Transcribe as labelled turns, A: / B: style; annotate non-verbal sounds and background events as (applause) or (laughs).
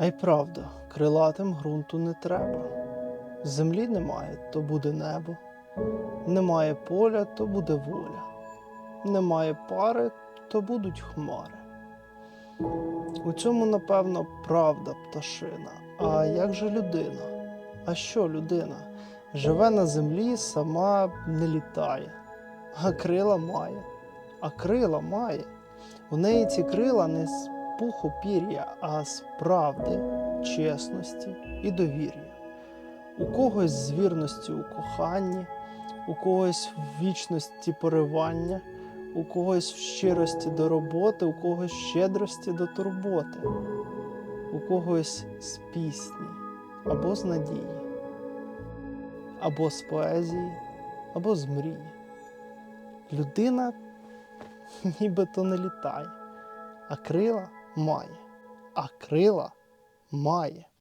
A: А й правда, крилатим ґрунту не треба. Землі немає, то буде небо. Немає поля, то буде воля. Немає пари, то будуть хмари. У цьому, напевно, правда пташина. А як же людина? А що людина? Живе на землі, сама не літає, а крила має. А крила має. У неї ці крила не пуху пір'я, а з правди, чесності і довір'я. У когось з вірності у коханні, у когось в вічності поривання, у когось в щирості до роботи, у когось щедрості до турботи, у когось з пісні або з надії, або з поезії, або з мрії. Людина (laughs) нібито не літає, а крила має, а крила має.